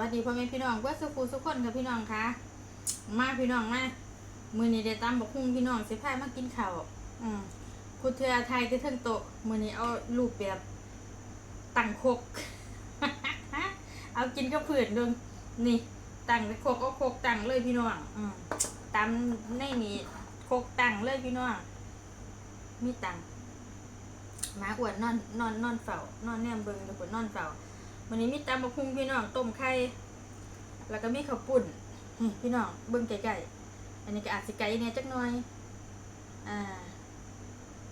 วัสดีพ่อแม่พี่น้องเพื่อสุขูสุขคนกับพี่น้องคะมาพี่น้องมามือนี้ได้ตามบอกคุ้งพี่น้องเสิพายมากินข้าวอืมคุณเธอไทยที่เทิงโตมือนี้เอารูปแบบตั้งโคก เอากินกับผืนดึงนี่ตั้งไปโคกเอาโคกตั้งเลยพี่น้องอืมตามในนี้โคกตั้งเลยพี่น้องมีตังหมาอ้วนนอนนอนนอนเฝ้านอนแนมเบิงทุกคนนอนเฝ้า วันนี้มีตำบักหุ่งพี่น้องต้มไข่แล้วก็มีข้าวปุ้นพี่น้องเบิ่งไก่ๆอันนี้ก็อาจสิไก่เนี่ยจักหน่อย อ่า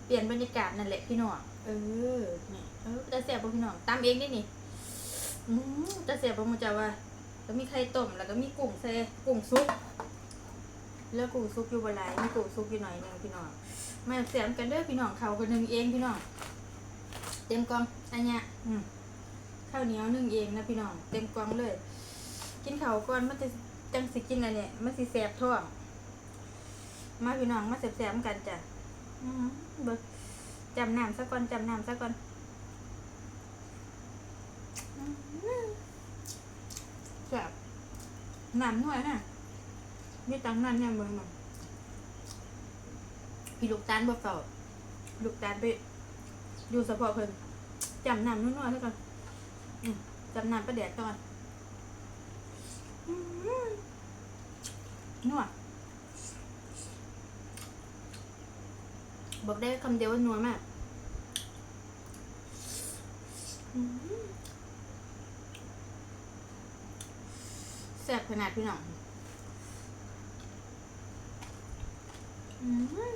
เปลี่ยนบรรยากาศนั่นแหละพี่น้องเออนี่เออจะเสียบพี่น้องตำเองนี่นี่อืมจะเสียบบ่มันจะว่าแล้วมีไข่ต้มแล้วก็มีกุ้งเซกุ้งซุปแล้วกุ้งซุปอยู่บ่หลายมีกุ้งซุปอยู่หน่อยนึงพี่น้องมาเสียบกันเด้อพี่น้องเขาก็นึงเองพี่น้องเต็มกองอันเนี้ยอืม ข้าวเหนียวนึ่งเองนะพี่น้อง เต็มกล่องเลย กินข้าวก่อนมันจะจังสิกินอะไรเนี่ยมันสิแสบท้องมาพี่น้องมาแสบๆกันจ้ะอื้อหือเบิกจำน้ำซะก่อนจำน้ำซะก่อนอื้อหือแสบน้ำหน่อยนะมีตังนั่นเนี่ยเบิ่งมันพี่ลูกตาลบ่เฝ้าลูกตาลไปอยู่สะพอเพิ่นจำน้ำน้อยๆซะก่อน จำนำประเดี๋ยวก่อนนัวบอกได้คำเดียวว่านัวมากแซ่บขนาดพี่น้องอืม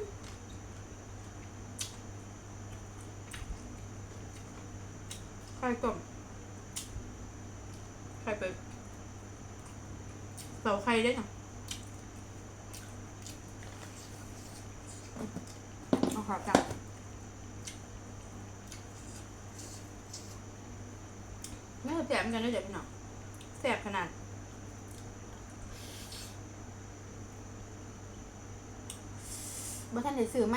ไข่ต้ม ไข่ไปเป่าไข่ได้จ้ะเอาขอจับไม่แสบเหมือนกันเลยเดี๋ยวพี่น้องแสบขนาดบ่ท่านได้ซื้อไหม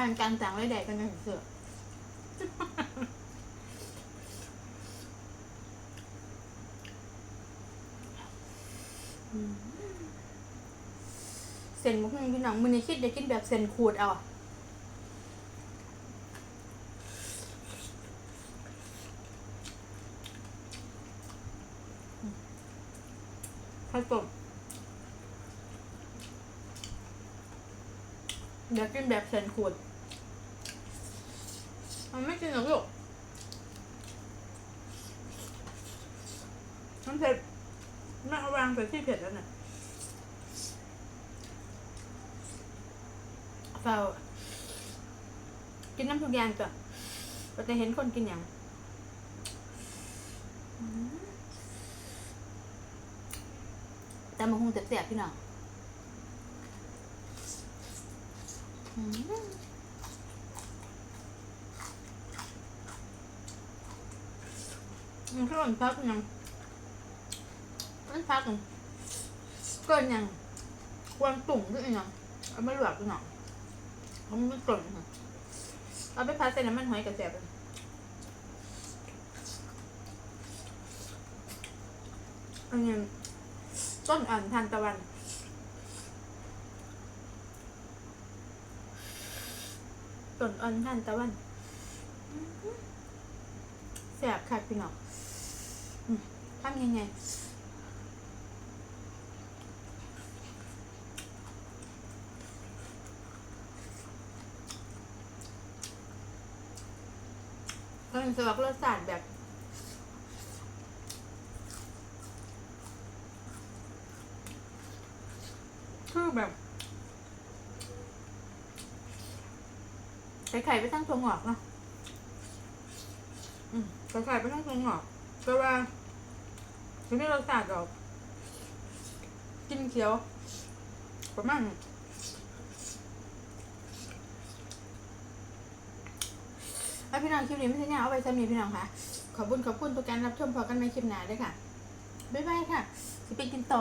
ผ่านการสั่งไว้แดกกันยังเสือเส้นมุกนึงพี่น้องมือนี้คิดจะกินแบบเส้นขูดเอาอะข้าวต้มเดี๋ยวกินแบบเส้นขูด มันไม่กินหรอกลูกน้ำเผ็ดแม่เอาวางไปที่เผ็ดแล้วน่ะเฝ้ากินน้ำทุกอย่างก่อนเราจะเห็นคนกินอย่างแต่มันคงเสียบๆพี่น้อง มันก็มันพักยังมันพักยังก็ยังควรตุ่มด้วยยังเอาไม่หลวกด้วยหนอเอาไม่กล่นเอาไปพักใส่น้ำมันหอยกระเจี๊ยบอันนี้ต้นอ่อนทานตะวันต้นอ่อนทานตะวันแสบค่ะพี่น้อง ทำยังไงก็เป็นสวักรสชาติแบบคือแบบใส่ไข่ไปทั้งตัวงอกเนาะอืมใส่ไข่ไปทั้งตัวงอกแต่ว่า ไม่รสชาติดอกกินเขียวประมาณไอพี่น้องคลิปนี้ไม่ใช่เนี่ยเอาไปสำนีพี่น้องค่ะ ขอบคุณขอบคุณทุกการรับชมพอกันในคลิปหน้าด้วยค่ะ บ๊ายบายค่ะสิไปกินต่อ